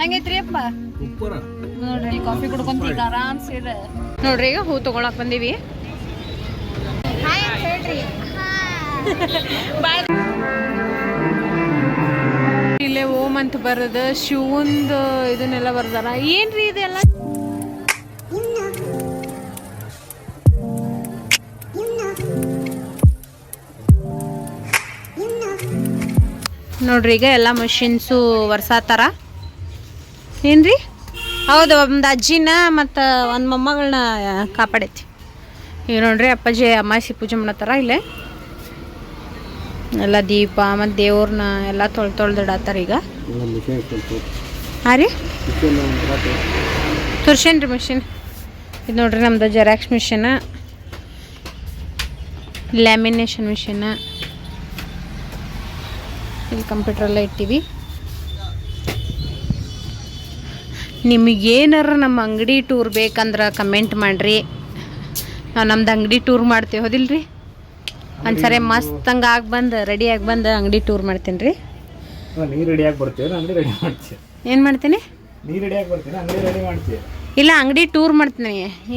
ಹಂಗೈತ್ರಿ ಅಪ್ಪ? ನೋಡ್ರಿ ಕಾಫಿ ಕುಡ್ಕೊಂತ ಈಗ ಆರಾಮ್ ಸೇರ. ನೋಡ್ರಿ ಈಗ ಹೂ ತಗೊಳಕ್ ಬಂದೀವಿ. ಇಲ್ಲೇ ಓಮ್ ಅಂತ ಬರೋದು ಶಿವಂದು ಇದನ್ನೆಲ್ಲ ಬರ್ದಾರ. ಏನ್ರಿ ಇದೆಲ್ಲ? ನೋಡ್ರಿ ಈಗ ಎಲ್ಲ ಮಷಿನ್ಸು ವರ್ಸಾತಾರ. ಏನ್ರಿ? ಹೌದು, ಒಂದು ಅಜ್ಜಿನ ಮತ್ತು ಒಂದು ಮೊಮ್ಮಗಳನ್ನ ಕಾಪಾಡೈತಿ. ಈಗ ನೋಡ್ರಿ ಅಪ್ಪಾಜಿ ಅಮಾಸಿ ಪೂಜೆ ಮಾಡತ್ತಾರ ಇಲ್ಲೇ. ಎಲ್ಲ ದೀಪ, ಮತ್ತು ದೇವ್ರನ್ನ ಎಲ್ಲ ತೊಳ್ ತೊಳ್ದಿಡತ್ತಾರ ಈಗ. ಹಾಂ ರೀ? ತೋರ್ಸೇನ್ರಿ ಮಿಷಿನ್ ಇದು ನೋಡ್ರಿ ನಮ್ಮದು ಜೆರಾಕ್ಸ್ ಮಿಷಿನ ಲ್ಯಾಮಿನೇಷನ್ ಮಿಷಿನ ಇಲ್ಲಿ ಕಂಪ್ಯೂಟ್ರೆಲ್ಲ ಇಟ್ಟಿವಿ. ನಿಮಗೇನಾರ ನಮ್ಮ ಅಂಗಡಿ ಟೂರ್ ಬೇಕಂದ್ರೆ ಕಮೆಂಟ್ ಮಾಡಿರಿ. ನಾವು ನಮ್ದು ಅಂಗಡಿ ಟೂರ್ ಮಾಡ್ತೀವಿ ಹೌದಿಲ್ರಿ? ಒಂದ್ಸರಿ ಮಸ್ತ್ ಹಂಗೆ ಆಗಿ ಬಂದು ರೆಡಿಯಾಗಿ ಬಂದು ಅಂಗಡಿ ಟೂರ್ ಮಾಡ್ತೀನಿ ರೀ ರೆಡಿ ಏನು ಮಾಡ್ತೀನಿ? ರೆಡಿ ಇಲ್ಲ ಅಂಗಡಿ ಟೂರ್ ಮಾಡ್ತೀನಿ.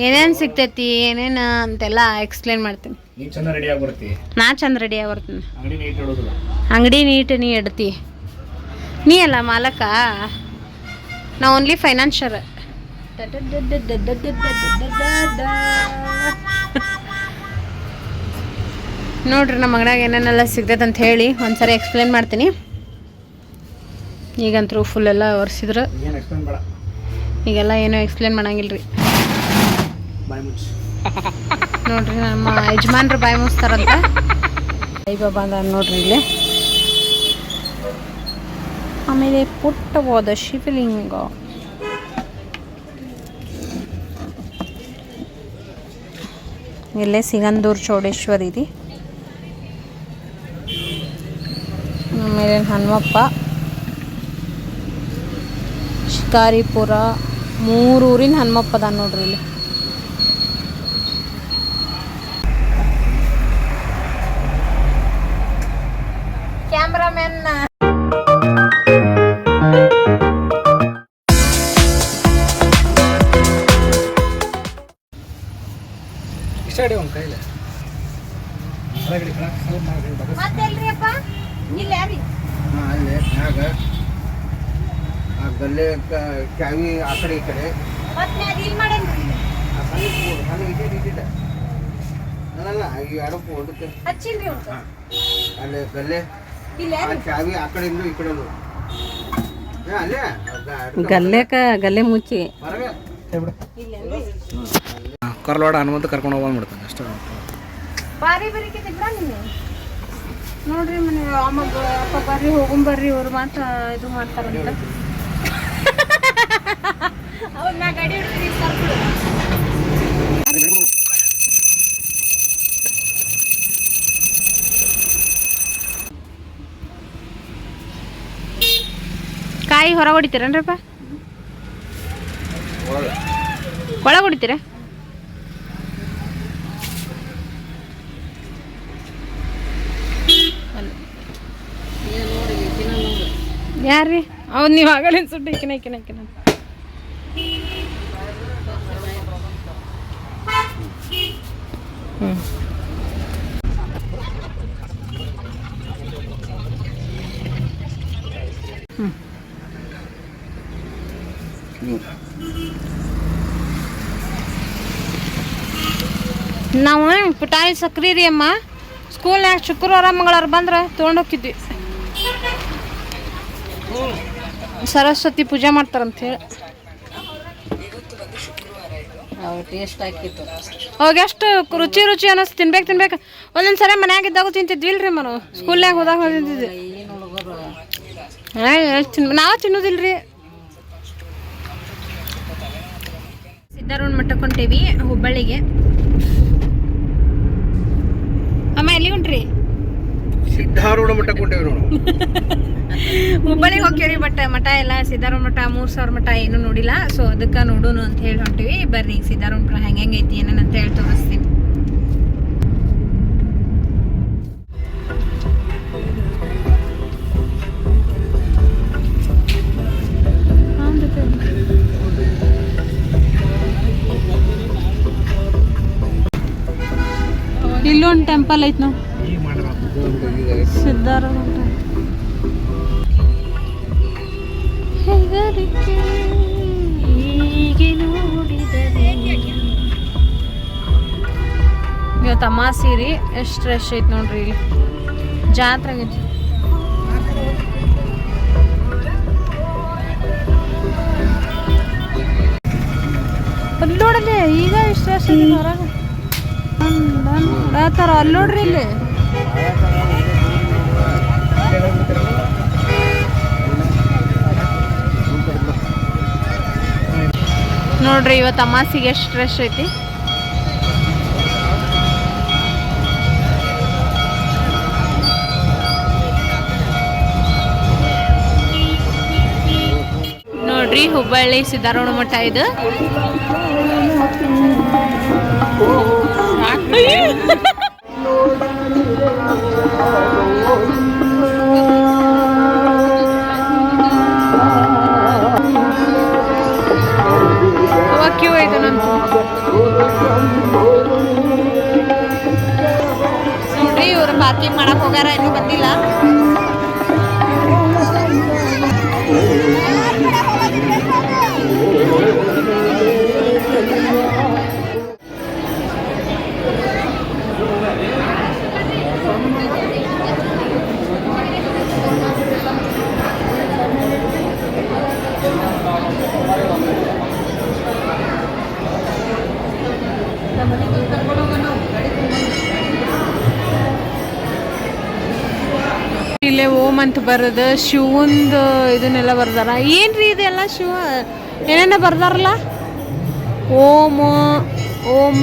ಏನೇನು ಸಿಗ್ತೈತಿ ಏನೇನು ಅಂತೆಲ್ಲ ಎಕ್ಸ್ಪ್ಲೇನ್ ಮಾಡ್ತೀನಿ. ನೀ ಚಂದ ರೆಡಿಯಾಗಿ ಬರ್ತೀನಿ. ಅಂಗಡಿ ನೀಟ್ ಇಡೋದಿಲ್ಲ. ಅಂಗಡಿ ನೀಟ್ ನೀ ಇಡ್ತಿ. ನೀ ಅಲ್ಲ ಮಾಲಕ? ನಾ ಓನ್ಲಿ ಫೈನಾನ್ಷಿಯರ್ ನೋಡ್ರಿ ನಮ್ಮ ಮಗನಾಗ ಏನೇನೆಲ್ಲ ಸಿಗ್ತೈತೆ ಅಂತ ಹೇಳಿ ಒಂದ್ಸರಿ ಎಕ್ಸ್ಪ್ಲೇನ್ ಮಾಡ್ತೀನಿ. ಈಗಂತರೂ ಫುಲ್ ಎಲ್ಲ ಒರೆಸಿದ್ರು. ಈಗೆಲ್ಲ ಏನೂ ಎಕ್ಸ್ಪ್ಲೇನ್ ಮಾಡಂಗಿಲ್ಲ ರೀ ನೋಡ್ರಿ ನಮ್ಮ ಯಜಮಾನ್ರು ಬಾಯಿ ಮುಗಿಸ್ತಾರಂತ ಬಾಬಾ ಅಂದ ನೋಡ್ರಿ ಇಲ್ಲಿ. ಆಮೇಲೆ ಪುಟ್ಟವಾದ ಶಿವಲಿಂಗ. ಇಲ್ಲೇ ಸಿಗಂದೂರು ಚೌಡೇಶ್ವರಿ ಇದೆ. ಆಮೇಲೆ ಹನುಮಪ್ಪ. ಶಿಕಾರಿಪುರ, ಮೂರೂರಿನ ಹನುಮಪ್ಪ ಅದ ನೋಡ್ರಿ ಇಲ್ಲಿ. ಕ್ಯಾವಿ ಆ ಕಡೆ ಈ ಕಡೆ. ಅಲ್ಲಲ್ಲ ಈ ಹಚ್ಚಿನ್ರಿ ಅವ್ರು ಅಲ್ಲೇ ಗಲ್ಲೆ. ಇಲ್ಲ ಆ ಕ್ಯಾವಿ ಆ ಕಡೆಯಿಂದ ಈ ಕಡೆ ಹಾಂ ಅಲ್ಲೇ. ಗಲ್ಲೆಕ ಗಲ್ಲೆ ಮುಚ್ಚಿ. ಹನುಮಂತ ಕರ್ಕೊಂಡು ಹೋಗ್ಬಿಡ್ತಾನೆ ಅಷ್ಟೇ. ಬಾರಿ ನಿನ್ನೆ ನೋಡ್ರಿ ಮನೆ ಅಮ್ಮ ಅಪ್ಪ ಬರ್ರಿ ಹೋಗುಂ ಬರ್ರಿ ಅವ್ರು ಮಾತ್ರ ಇದು ಮಾಡ್ತಾರಂತ. ಕಾಯಿ ಹೊರಗೆ ಹೊಡಿತೀರೇನ್ರಪ್ಪ? ಒಳಗೆ ಹೊಡಿತೀರ? ಯಾರ್ರೀ? ಅವ್ನು ನೀವು ಆಗಲಿನ ಸುಟ್ಟು ಇಕ್ಕಿನ ಇಕ್ಕಿನ ಈಕಿನ ಹ್ಞೂ ನಾವು ಪುಟಾಣಿ ಸಕ್ರಿ ರೀ ಅಮ್ಮ? ಸ್ಕೂಲ್ನಾಗ ಶುಕ್ರವಾರ, ಮಂಗಳವಾರ ಬಂದ್ರೆ ತೊಗೊಂಡೋಗಿದ್ವಿ ಸರಸ್ವತಿ ಪೂಜೆ ಮಾಡ್ತಾರಂತ ಹೇಳಿ. ಟೇಸ್ಟ್ ಹಾಕಿತ್ತು. ಅವಾಗ ಎಷ್ಟು ರುಚಿ ರುಚಿ ಅನ್ನಿಸ್ ತಿನ್ಬೇಕು ತಿನ್ಬೇಕು. ಒಂದೊಂದು ಸರಿ ಮನ್ಯಾಗ ಇದ್ದಾಗ ತಿಂತಿದ್ವಿಲ್ರಿ ಮನು. ಸ್ಕೂಲ್ನಾಗ ಹೋದಾಗ ತಿಂತಿದ್ವಿ. ತಿನ್, ನಾವು ತಿನ್ನೋದಿಲ್ರಿ. ಸಿದ್ದಾರೂಢ ಮಠಕ್ಕೆ ಹೊಂಟೇವಿ, ಹುಬ್ಬಳ್ಳಿಗೆ. ಅಮ್ಮ ಎಲ್ಲಿ ಹೊಂಟ್ರಿ? ಸಿದ್ಧಾರೂಢ ಮಠ ಹೊಂಟೇವಿ ನೋಡು ಹುಬ್ಬಳ್ಳಿ ಹೋಗ್ತೀವಿ ಬಟ್ ಮಠ ಎಲ್ಲ ಸಿದ್ಧಾರೂಢ ಮಠ ಮೂರ್ ಸಾವಿರ ಮಠ ಏನೂ ನೋಡಿಲ್ಲ. ಸೊ ಅದಕ್ಕ ನೋಡೋಣ ಅಂತ ಹೇಳಿ ಹೊಂಟಿವಿ. ಬರ್ರಿ ಈಗ ಮಠ ಹೆಂಗೆ ಹೆಂಗೈತಿ ಏನಂತ ಹೇಳಿ ತೋರಿಸ್ತೀನಿ. ಇಲ್ಲೊಂದು ಟೆಂಪಲ್ ಐತ್ ನಾವು ಸಿದ್ಧಾರೂಢ. ಹೆದರಿಕೆ ಹೀಗೆ ನೋಡಿದರೆ. ಇವತ್ತು ಅಮಾಸಿ ರೀ ಎಷ್ಟು ರಶ್ ಐತೆ ನೋಡ್ರಿ ಇಲ್ಲಿ. ಜಾತ್ರೆ ಆಗೈತಿ ಈಗ ಎಷ್ಟು ರಶ್ ಐತಿ ಹೊರಗೆ. ಅಲ್ಲಿ ನೋಡ್ರಿ ಇಲ್ಲಿ. ನೋಡ್ರಿ ಇವತ್ತು ಅಮಾಸಿಗೆ ಎಷ್ಟು ರಶ್ ಐತಿ. ನೋಡ್ರಿ ಹುಬ್ಬಳ್ಳಿ ಸಿದ್ದಾರೂಢ ಮಠ ಇದು. ಕ್ಯೂ ಐತೆ ನಂದು ನೋಡ್ರಿ ಇವ್ರು ಪಾರ್ಕಿಂಗ್ ಮಾಡಕ್ ಹೋಗಾರ ಇನ್ನೂ ಬಂದಿಲ್ಲ. ಅಂತ ಬರೋದು ಶಿವಂದು ಇದನ್ನೆಲ್ಲ ಬರ್ದಾರ. ಏನ್ರಿ ಇದೆಲ್ಲ ಶಿವ ಏನೇನ ಬರ್ದಾರಲ್ಲ? ಓಮ್ ಓಂ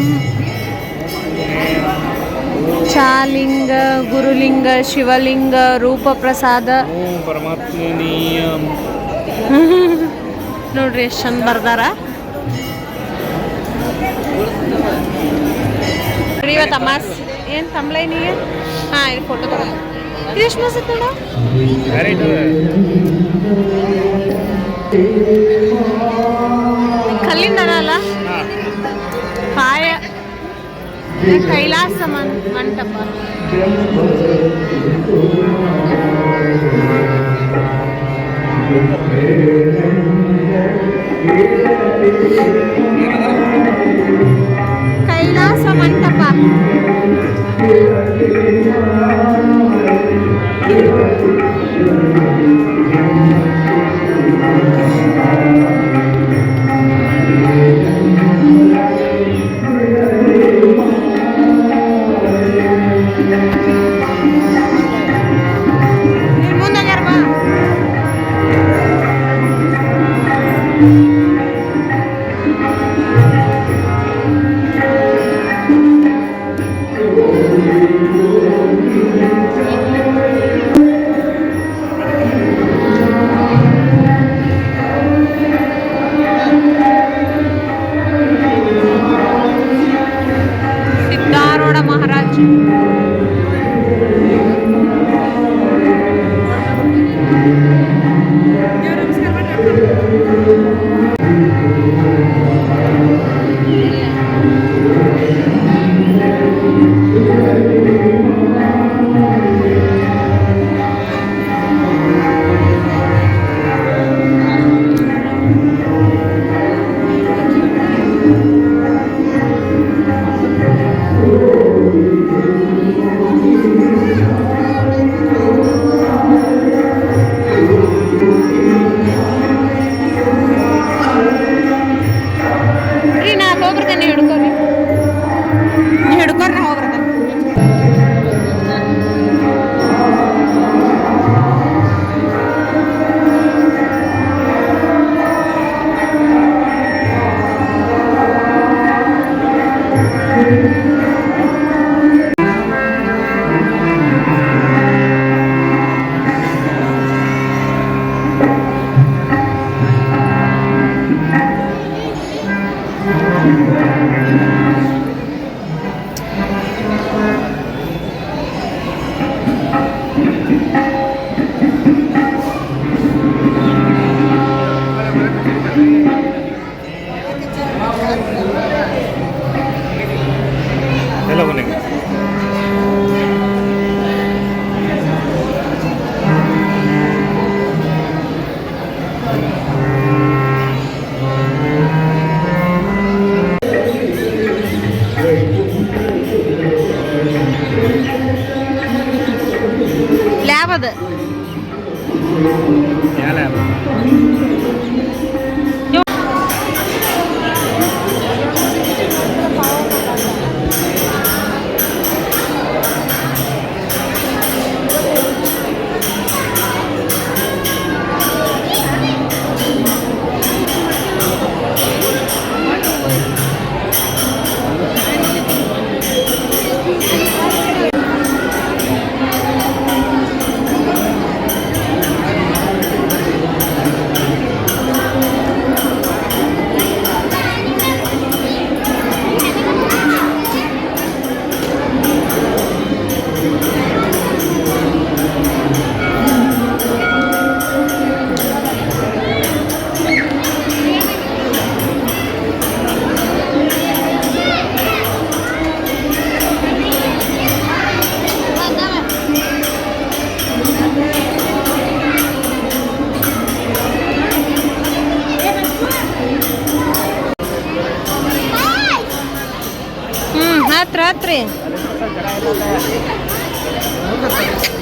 ಚಾಲಿಂಗ ಗುರುಲಿಂಗ ಶಿವಲಿಂಗ ರೂಪ ಪ್ರಸಾದ ನೋಡ್ರಿ ಎಷ್ಟು ಚಂದ ಬರ್ದಾರ. ಇವತ್ತು ಅಮಾಸ್ ಏನು ತಂಬ್ಲೈ ನೀ? ಹಾಂ ಇಲ್ಲಿ ಫೋಟೋ ತಗೊಂಡು ಇದು ಎಷ್ಟು ಮಾಸ ನೋಡ ಕಲ್ಲಿಂದ ಅಲ್ಲ? ಕಾಯ ಕೈಲಾಸ ಮಂಟಪ. ಕೈಲಾಸ ಮಂಟಪ. 别为我担心我有快 Ich bin mit der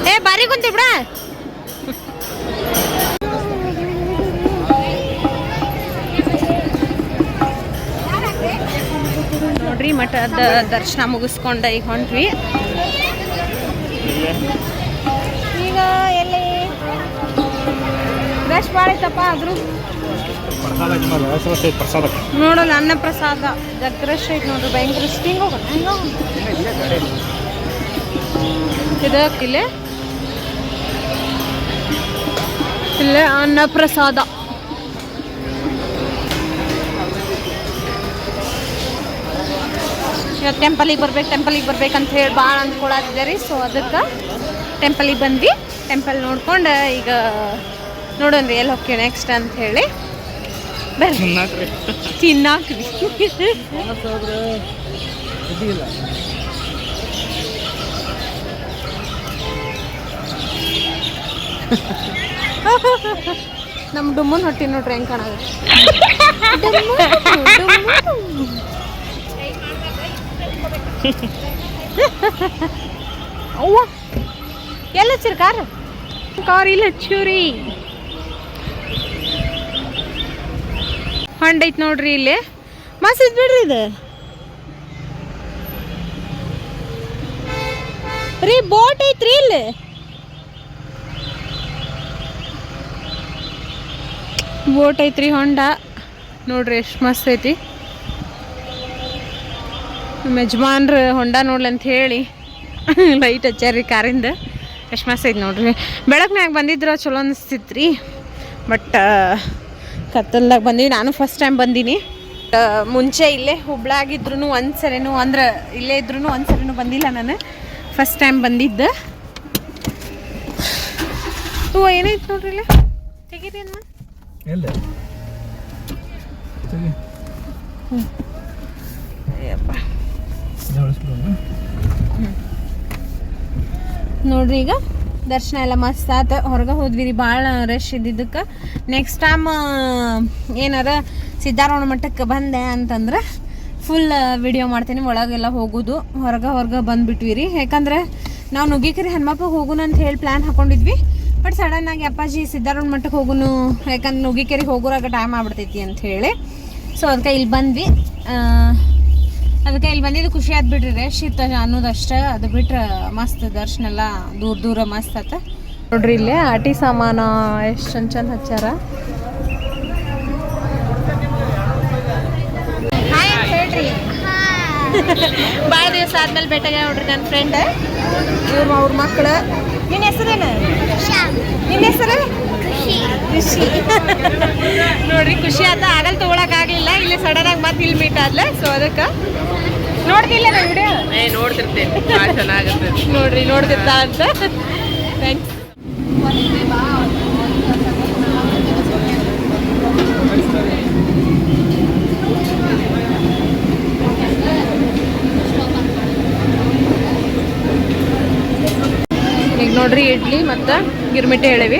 ಏ ಬಾರಿ ಕುಂತಿ ಬಿಡ. ನೋಡ್ರಿ ಮಠದ ದರ್ಶನ ಮುಗಿಸ್ಕೊಂಡ ಈಗ ಹೊಂಟ್ವಿ. ಈಗ ಎಲ್ಲಿ? ರಶ್ ಭಾಳ ಐತಪ್ಪ ಆದ್ರೂ. ನೋಡಲ್ಲ ಅನ್ನ ಪ್ರಸಾದ. ಜಗ್ರಶ್ ಐತಿ ನೋಡ್ರಿ ಭಯಂಕರ ಸ್ಟಿಂಗ್ ಹೋಗೋಣ ಹೆಂಗ ಇದಕ್ಕಿಲ್ಲೇ ಇಲ್ಲೇ ಅನ್ನ ಪ್ರಸಾದ ಟೆಂಪಲಿಗೆ ಬರ್ಬೇಕು ಟೆಂಪಲಿಗೆ ಬರ್ಬೇಕಂತ ಹೇಳಿ ಭಾಳ ಅಂದ್ಕೊಳತ್ತಿದೆ ರೀ ಸೊ ಅದಕ್ಕೆ ಟೆಂಪಲಿಗೆ ಬಂದ್ವಿ. ಟೆಂಪಲ್ ನೋಡ್ಕೊಂಡು ಈಗ ನೋಡೋಣ್ರಿ ಎಲ್ಲಿ ಹೋಗ್ತೀವಿ ನೆಕ್ಸ್ಟ್ ಅಂತ ಹೇಳಿ. ಬರ್ರಿ. ತಿನ್ನಾಕ್ರಿ. ನಮ್ಮ ಡುಮ್ಮನ್ ಹೊಟ್ಟಿ ನೋಡ್ರಿ ಹೆಂಗ್ ಕಾಣೋದು. ಅವ್ವ, ಎಲ್ಲ ಹಚ್ಚಿರ ಕಾರ್? ಕಾರ್ ಇಲ್ಲ ಹಚ್ಚೂರಿ ಹೊಂಡ ಐತ್ ನೋಡ್ರಿ ಇಲ್ಲಿ. ಮಸ್ತ್ ಐತ್ ಬಿಡ್ರಿ ಇದು. ರೀ, ಬೋಟ್ ಐತ್ರಿ ಇಲ್ಲಿ. ಬೋಟ್ ಐತ್ರಿ ಹೊಂಡ ನೋಡ್ರಿ ಎಷ್ಟು ಮಸ್ತ್ ಐತಿ. ಯಜಮಾನ್ರ ಹೊಂಡ ನೋಡ್ಲಿ ಅಂತ ಹೇಳಿ ಲೈಟ್ ಹಚ್ಚಾರಿ ಕಾರಿಂದ. ಎಷ್ಟು ಮಸ್ತ್ ಐತಿ ನೋಡ್ರಿ. ಬೆಳಗ್ನಾಗ ಬಂದಿದ್ರ ಚಲೋ ಅನಿಸ್ತಿತ್ರಿ. ಬಟ್ ಕತ್ತಲ್ದಾಗ ಬಂದೀವಿ. ನಾನು ಫಸ್ಟ್ ಟೈಮ್ ಬಂದೀನಿ. ಮುಂಚೆ ಇಲ್ಲೇ ಹುಬ್ಳಾಗಿದ್ರು ಒಂದು ಸರಿನೂ ಅಂದ್ರೆ ಇಲ್ಲೇ ಇದ್ರೂ ಒಂದು ಸರಿನೂ ಬಂದಿಲ್ಲ ನಾನು. ಫಸ್ಟ್ ಟೈಮ್ ಬಂದಿದ್ದೆ. ಓ ಏನೈತೆ ನೋಡ್ರಿ ಇಲ್ಲೇ? ತೆಗೀರಿ ಅನ್ನ ನೋಡ್ರಿ ಈಗ ದರ್ಶನ ಎಲ್ಲ ಮಸ್ತ್ ಆತ. ಹೊರಗೆ ಹೋದ್ವಿ ರೀ ಭಾಳ ರಶ್ ಇದ್ದಿದ್ದಕ್ಕೆ ನೆಕ್ಸ್ಟ್ ಟೈಮ್ ಏನಾರ ಸಿದ್ಧಾರಮಣ ಮಠಕ್ಕೆ ಬಂದೆ ಅಂತಂದ್ರೆ ಫುಲ್ ವಿಡಿಯೋ ಮಾಡ್ತೀನಿ, ಒಳಗೆಲ್ಲ ಹೋಗೋದು. ಹೊರಗೆ ಹೊರಗೆ ಬಂದ್ಬಿಟ್ವಿ ರೀ ಯಾಕಂದ್ರೆ ನಾವು ನುಗ್ಗಿಕರಿ ಹನುಮಪ್ಪ ಹೋಗೋಣ ಅಂತ ಹೇಳಿ ಪ್ಲ್ಯಾನ್ ಹಾಕೊಂಡಿದ್ವಿ. ಬಟ್ ಸಡನ್ ಆಗಿ ಅಪ್ಪಾಜಿ ಸಿದ್ಧಾರೂಢ ಮಠಕ್ಕೆ ಹೋಗುನು ಯಾಕಂದ್ರೆ ನುಗ್ಗಿಕೆರೆಗೆ ಹೋಗೋರಾಗ ಟೈಮ್ ಆಗ್ಬಿಡ್ತೈತಿ ಅಂತ ಹೇಳಿ. ಸೊ ಅದಕ್ಕೆ ಇಲ್ಲಿ ಬಂದ್ವಿ. ಅದಕ್ಕೆ ಇಲ್ಲಿ ಬಂದಿದ್ದು ಖುಷಿ ಆದ್ ಬಿಡ್ರಿ ರಶ್ ಅನ್ನೋದಷ್ಟ ಅದು ಬಿಟ್ರೆ ಮಸ್ತ್ ದರ್ಶನ ಎಲ್ಲ ದೂರ ದೂರ ಮಸ್ತ್ ಆತ. ನೋಡ್ರಿ ಇಲ್ಲಿ ಆಟಿ ಸಾಮಾನ ಎಷ್ಟು ಚಂದ ಚಂದ ಹಚ್ಚಾರ. ಭಾಳ ದಿವಸ ಆದ್ಮೇಲೆ ಭೇಟಿಯಾಗ ನೋಡ್ರಿ ನನ್ನ ಫ್ರೆಂಡ್ ಇವ್ರು ಅವ್ರ ಮಕ್ಕಳು ನಿನ್ನ ಹೆಸರೇನು? ನಿನ್ನ ಹೆಸರು? ಖುಷಿ. ನೋಡ್ರಿ ಖುಷಿ ಆತ. ಆಗಲ್ ತಗೊಳಕ್ ಆಗ್ಲಿಲ್ಲ. ಇಲ್ಲಿ ಸಡನ್ ಆಗಿ ಮತ್ತೆ ಇಲ್ಲಿ ಮೀಟ್ ಆದ್ಲ. ಸೊ ಅದಕ್ಕೆ ನೋಡ್ತಿಲ್ಲ ವಿಡಿಯೋ ಏ ನೋಡ್ತಿರ್ತೇನೆ. ನೋಡ್ರಿ ನೋಡ್ತಿರ್ತಾ ಅಂತ ಥ್ಯಾಂಕ್ಸ್ ಈಗ ನೋಡ್ರಿ, ಇಡ್ಲಿ ಮತ್ತು ಗಿರ್ಮಿಟ್ಟೆ ಹೇಳಿವಿ.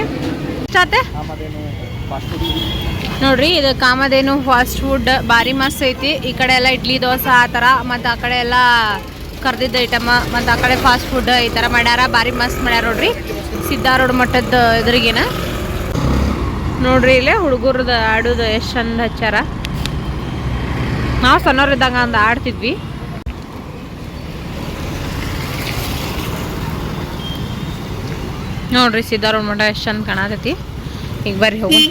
ನೋಡ್ರಿ, ಇದು ಕಾಮಧೇನು ಫಾಸ್ಟ್ ಫುಡ್ ಭಾರಿ ಮಸ್ತ್ ಐತಿ. ಈ ಕಡೆ ಎಲ್ಲ ಇಡ್ಲಿ, ದೋಸೆ ಆ ತರ ಮತ್ತು ಆ ಕಡೆ ಎಲ್ಲ ಕರ್ದಿದ್ದ ಐಟಮ್ ಮತ್ತು ಆ ಕಡೆ ಫಾಸ್ಟ್ ಫುಡ್ ಈ ಥರ ಮಾಡ್ಯಾರ. ಭಾರಿ ಮಸ್ತ್ ಮಾಡ್ಯಾರ ನೋಡ್ರಿ. ಸಿದ್ಧಾರೂಢ ಮಠದ ಎದುರಿಗೇನ. ನೋಡ್ರಿ, ಇಲ್ಲೇ ಹುಡುಗರದ್ದು ಆಡೋದು ಎಷ್ಟು ಚಂದ ಹಚ್ಚಾರ ನಾವು ಸಣ್ಣವ್ರಿದ್ದಾಗ ಒಂದು ಆಡ್ತಿದ್ವಿ. ನೋಡ್ರಿ ಸಿದ್ದಾರೂಢ ಮಠ ಎಷ್ಟು ಚಂದ ಕಾಣತೈತಿ ಈಗ ಬರ್ರಿ ಹೋಗಿ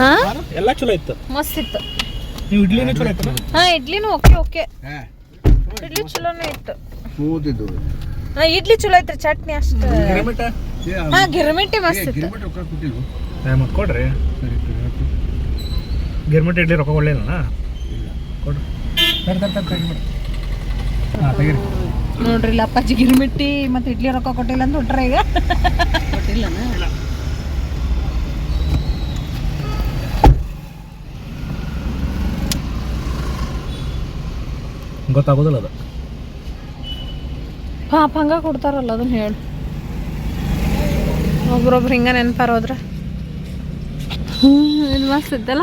ಹಾ? ಎಲ್ಲ ಚಲೋ ಇತ್ತು. ಮಸ್ತ್ ಇತ್ತು. ನೀವು ಇಡ್ಲಿನೇ ಚಲೋ ಇತ್ತು ಹಾ ಇಡ್ಲಿನೂ ಓಕೆ ಓಕೆ. ಇಡ್ಲಿ ಚಲೋನೇ ಇತ್ತು. ಸ್ಮೂತ್ ಹಾ ಇಡ್ಲಿ ಚಲೋ ಐತ್ರಿ ಚಟ್ನಿ ಅಷ್ಟು. ಹಾ ಗಿರ್ಮಿಟ್ಟಿ ಮಸ್ತ್ ಇತ್ತು. ಕೊಡ್ರಿ. ಸರಿ ಸರಿ ಗಿರ್ಮಿಟ್ ಇಡ್ಲಿ ರೊಕ್ಕ ಒಳ್ಳೆಯಲ್ಲ ಕೊಡ್ರಿ ಹಾಂ ತೆಗೀರಿ. ನೋಡ್ರಿ ಇಲ್ಲ ಅಪ್ಪಾಜಿ ಗಿರ್ಮಿಟ್ಟಿ ಮತ್ತೆ ಇಡ್ಲಿ ರೊಕ್ಕ ಕೊಟ್ಟಿಲ್ಲ ಅಂತ ಹೊಟ್ರ ಈಗ. ಕೊಟ್ಟಿಲ್ಲ ಗೊತ್ತಾಗೋದಿಲ್ಲ ಅದು. ಪಾಪ ಹಂಗ ಕೊಡ್ತಾರಲ್ಲ ಅದನ್ನ ಹೇಳಿ. ಒಬ್ರೊಬ್ರು ಹಿಂಗ ನೆನಪಾರ ಹೋದ್ರ ಹ್ಞೂ ಇದು ಮಸ್ತ್ ಇದ್ದಲ್ಲ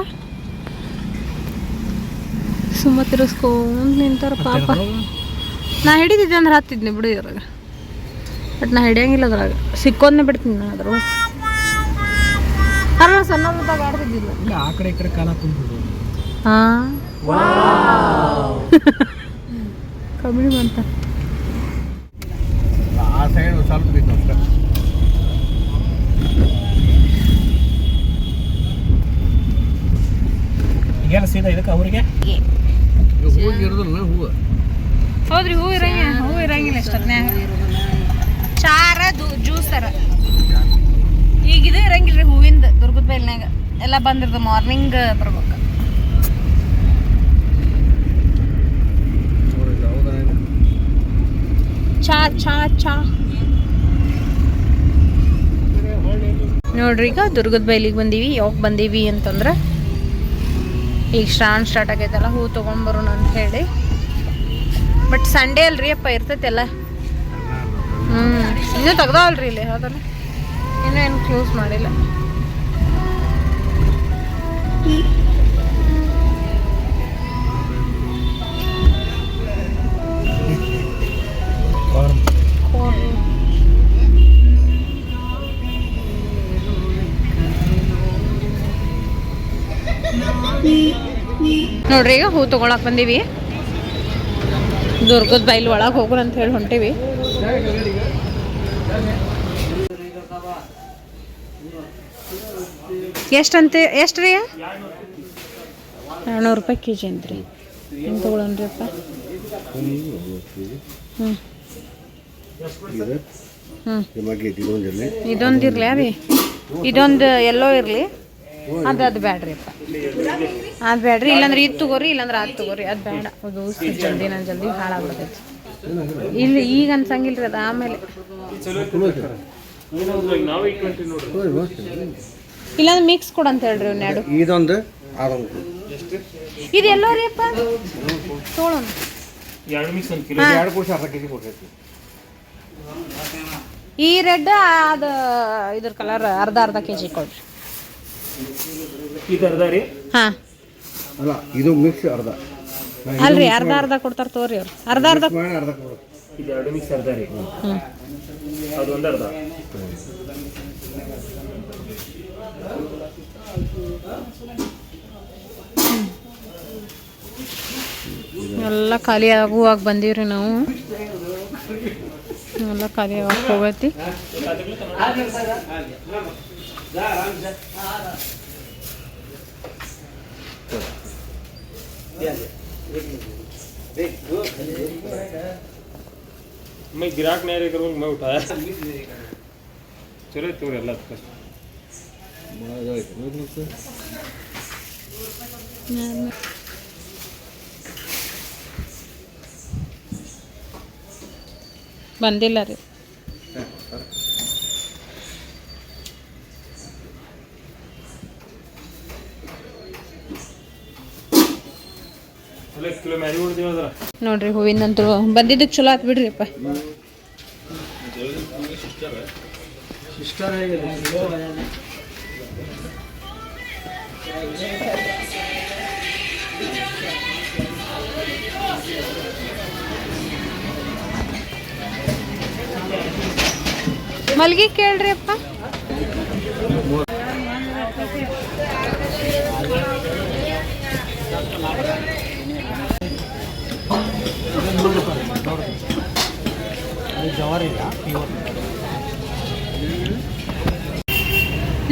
ಸುಮ್ಮ ತಿರ್ಸ್ಕೊಂಡ್ ನಿಂತಾರ ಪಾಪ. ನಾ ಹಿಡಿದಿದ್ದೆ ಅಂದ್ರೆ ಹತ್ತಿದ್ನಿ ಬಿಡು ಇದ್ರಾಗ. ಬಟ್ ನಾ ಹಿಡಿಯಂಗಿಲ್ಲ ಅದ್ರಾಗ. ಸಿಕ್ಕೊಂದೇ ಬಿಡ್ತೀನಿ ನಾ ಅದ್ರ ಅಲ್ಲ ಸಣ್ಣದಾಗ ಆಡ್ತಿದ್ದಿಲ್ಲ. ಇಲ್ಲ ಆ ಕಡೆ ಈ ಕಡೆ ಕಾಲ ತುಂಬಿದ್ರು ಹಾ. ಕಮ್ಮಿ ಬಂತ. ಆ ಸೈಡ್ ಸ್ವಲ್ಪ ಬಿದ್ದು ಅಷ್ಟೇ. ಈಗೆಲ್ಲ ಸೀದಾ ಇದಕ್ಕೆ ಅವರಿಗೆ? ಹೌದ್ರಿ ಹೂ ಇರಂಗ ಹೂ ಇರಂಗಿಲ್ಲ ಇಷ್ಟೊತ್ನ್ಯಾಗ ಚಾರ ಜ್ಯೂಸರ. ಈಗ ಇದು ಇರಂಗಿಲ್ರಿ ಹೂವಿಂದ ದುರ್ಗದ ಬೈಲ್ನಾಗ ಎಲ್ಲ ಬಂದಿರ್ದು ಮಾರ್ನಿಂಗ್ ಬರ್ಬೇಕು. ಚಾ ಚಾ ಚಾ. ನೋಡ್ರಿ ಈಗ ದುರ್ಗದ ಬೈಲಿಗೆ ಬಂದೀವಿ ಯಾವಾಗ ಬಂದೀವಿ ಅಂತಂದ್ರೆ ಈಗ ಶ್ರಾವಣ ಸ್ಟಾರ್ಟ್ ಆಗೈತಲ್ಲ, ಹೂ ತೊಗೊಂಡ್ಬರೋಣ ಅಂತ ಹೇಳಿ. ಬಟ್ ಸಂಡೇ ಅಲ್ರಿ ಅಪ್ಪ, ಇರ್ತೈತೆಲ್ಲ. ಹ್ಞೂ ಇನ್ನೂ ತೆಗ್ದಾವಲ್ರಿ ಇಲ್ಲಿ, ಹೌದಲ್ಲ? ಇನ್ನೂ ಏನು ಕ್ಲೋಸ್ ಮಾಡಿಲ್ಲ. ನೋಡ್ರಿ ಈಗ ಹೂ ತೊಗೊಳಕ್ ಬಂದೀವಿ. ದುರ್ಗದ ಬೈಲ್ ಒಳಗೆ ಹೋಗೋಣ ಅಂತ ಹೇಳಿ ಹೊಂಟೀವಿ. ಎಷ್ಟಂತೆ ಎಷ್ಟು ರೀ ಎರಡ್ನೂರು ರೂಪಾಯಿ ಕೆ ಜಿ ಅಂತ್ರಿ. ಹೆಂಗೆ ತೊಗೊಳನ್ರಿ ಅಪ್ಪ ಹ್ಞೂ ಹ್ಞೂ ಇದೊಂದು ಇರಲಿ. ರೀ ಇದೊಂದು ಎಲ್ಲೋ ಇರಲಿ. ಅದು ಅದು ಬೇಡ್ರಿಪ್ಪ ಅಪ್ಪ. ಅದು ಬೇಡ್ರಿ ಇಲ್ಲಾಂದ್ರೆ ಇದು ತಗೋರಿ ಇಲ್ಲಾಂದ್ರೆ ಅದು ತಗೋರಿ. ಅದು ಬೇಡ. ಅದು ಜಲ್ದಿ ನಾನು ಜಲ್ದಿ ಹಾಳಾಗ್ಬಿಡ್ತೈತಿ. ಇಲ್ಲಿ ಈಗ ಅನ್ಸಂಗಿಲ್ರಿ ಅದು ಆಮೇಲೆ. ಇಲ್ಲಾಂದ್ರೆ ಮಿಕ್ಸ್ ಕೊಡು ಅಂತ ಹೇಳ್ರಿ ಇವ್ನ ಎರಡು. ಇದೊಂದು ಇದು ಎಲ್ಲೋ ರೀ ಅಪ್ಪ? ತೊಗೊಳೋಣ ಎರಡು ಮಿಕ್ಸ್ ಒಂದು ಕಿಲೋ ಹಾಂ. ಎರಡು ಕೋಶ ಅರ್ಧ ಕೆ ಕೊಡ್ತೈತಿ. ಈ ರೆಡ್ ಅದು ಇದ್ರ ಕಲರ್ ಅರ್ಧ ಅರ್ಧ ಕೆ ಜಿ ಕೊಡ್ರಿ. ರೀ? ಹಾಂ. ಅಲ್ಲ ಇದು ಮಿಕ್ಸ್ ಅರ್ಧ. ಅಲ್ರಿ ಅರ್ಧ ಅರ್ಧ ಕೊಡ್ತಾರ ತೋರಿ ಅವ್ರು. ಅರ್ಧ ಅರ್ಧ ಮಾಡಿ ಅರ್ಧ ಕೊಡು ಇದು ಎರಡು ಮಿಕ್ಸ್ ಅರ್ಧ ರೀ. ಹ್ಞೂ ಅದೊಂದು ಅರ್ಧ? ಎಲ್ಲ ಖಾಲಿ ಆಗುವಾಗ ಬಂದೀವ್ರಿ ನಾವು. ಎಲ್ಲ ಖಾಲಿ ಆಗೋಕೆ मैं गिराक नहीं रहे करूँ मैं उठाया चलो तो ಎಲ್ಲ ಬಂದಿಲ್ಲ ರೀ ನೋಡ್ರಿ ಹೂವಿನಂತೂ. ಬಂದಿದ್ದಕ್ಕೆ ಚಲೋ ಆತ್ ಬಿಡ್ರಿ ಅಪ್ಪ ಮಲ್ಗಿ ಕೇಳ್ರಿ ಅಪ್ಪ.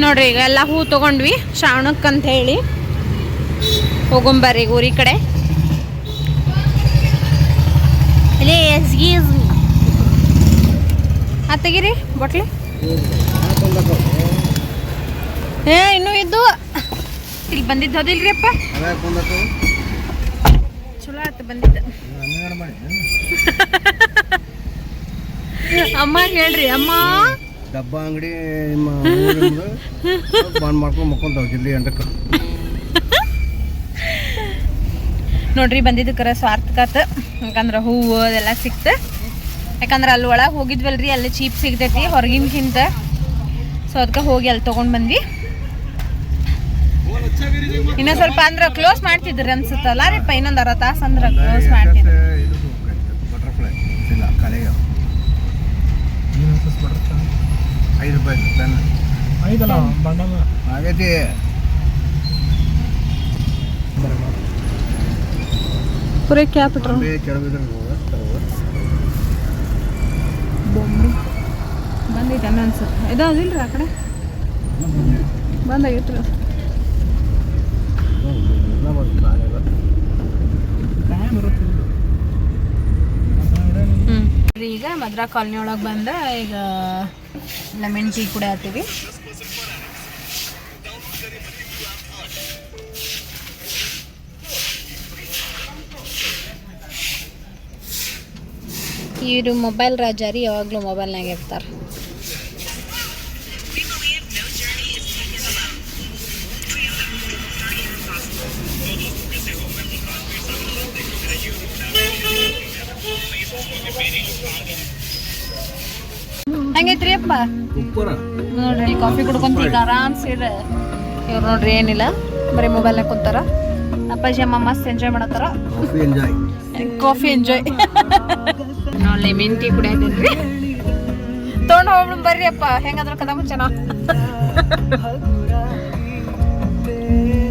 ನೋಡ್ರಿ ಈಗ ಎಲ್ಲ ಹೂ ತಗೊಂಡ್ವಿ ಶ್ರಾವಣಕ್ಕೆ ಅಂತ ಹೇಳಿ. ಹೋಗೊಂಬರ್ರಿ ಊರಿ ಕಡೆ. ಇಲ್ಲಿ ಎಸ್ಗೀಸ್. ಆ ತೆಗೀರಿ ಬಟ್ಲಿ. ಏ ಇನ್ನೂ ಇದ್ದು. ಇಲ್ಲಿ ಬಂದಿದ್ದು ಅದಿಲ್ರಿ ಅಪ್ಪ. ಅದ ಚಲೋ ಆಯ್ತು ಬಂದಿದ್ದ. ಅಮ್ಮ ಹೇಳ್ರಿ ಅಮ್ಮ. ಡಬ್ಬ ಅಂಗಡಿ ಬಂದ್ ಮಾಡ್ಕೊಂಡು ಮಕ್ಕೊಂತಾವ ಜಲ್ದಿ ಎಂಟಕ್ಕೆ. ನೋಡ್ರಿ ಬಂದಿದ್ದಕ್ಕರ ಸ್ವಾರ್ಥಕಾತ. ಯಾಕಂದ್ರೆ ಹೂವು ಅದೆಲ್ಲ ಸಿಕ್ತ. ಯಾಕಂದ್ರೆ ಅಲ್ಲಿ ಒಳಗೆ ಹೋಗಿದ್ವಲ್ರಿ ಅಲ್ಲಿ ಚೀಪ್ ಸಿಗ್ತೈತಿ ಹೊರಗಿನಕ್ಕಿಂತ ಸೊ ಅದಕ್ಕೆ ಹೋಗಿ ಅಲ್ಲಿ ತೊಗೊಂಡು ಬಂದ್ವಿ. ಇನ್ನೂ ಸ್ವಲ್ಪ ಅಂದ್ರೆ ಕ್ಲೋಸ್ ಮಾಡ್ತಿದ್ರಿ ಅನ್ಸುತ್ತಲ್ಲ ರೀ ಇನ್ನೊಂದು ಅರ್ಧ ತಾಸು ಅಂದ್ರೆ ಕ್ಲೋಸ್ ಮಾಡ್ತಿದ್ರು ಇದು ಬಟರ್ಫ್ಲೈ ಇಲ್ಲ ಕಲೆಗೆ ಐದು ರೂಪಾಯಿ ಐದಲ್ಲ ಆಗೈತಿ ಪೂರೇ ಬಾಂಬೆ ಬಂದೈತೆ ಅನ್ನ ಅನ್ಸುತ್ತೆ ಇದು ಅದಿಲ್ರಿ ಆ ಕಡೆ? ಬಂದಾಗಿಟ್ರಿ ಎಲ್ಲ ಬಂತು ಆಗಲ್ಲ ಟೈಮ್ ಇರುತ್ತೆ ಹ್ಞೂ ಈಗ. ಮದ್ರಾ ಕಾಲೋನಿ ಒಳಗೆ ಬಂದ ಈಗ ಲೆಮನ್ ಟೀ ಕೂಡ ಹಾಕ್ತೀವಿ. ಇವರು ಮೊಬೈಲ್ ರಾಜಾರಿ ಯಾವಾಗಲೂ ಮೊಬೈಲ್ನಾಗ ಇರ್ತಾರೆ. ಹಂಗೈತ್ರಿ ಅಪ್ಪ? ನೋಡ್ರಿ ಕಾಫಿ ಕುಡ್ಕೊಂತ ಈಗ ಆರಾಮ್ಸಿ ಇವ್ರು ನೋಡ್ರಿ ಏನಿಲ್ಲ ಬರೀ ಮೊಬೈಲ್ ಕುಂತಾರ. ಅಪ್ಪಾಜಿ ಅಮ್ಮ ಮಸ್ತ್ ಎಂಜಾಯ್ ಮಾಡತ್ತಾರ. ಕಾಫಿ ಎಂಜಾಯ್ ನಾವು ಲೆಮನ್ ಟೀ ಕುಡಿಯತ್ತೀನ್ರಿ ತೊಗೊಂಡು ಹೋಗ್ಬಿಡು ಬರ್ರಿ ಅಪ್ಪ. ಹೆಂಗಾದ್ರು ಕದ ಮುಂಚೆನ.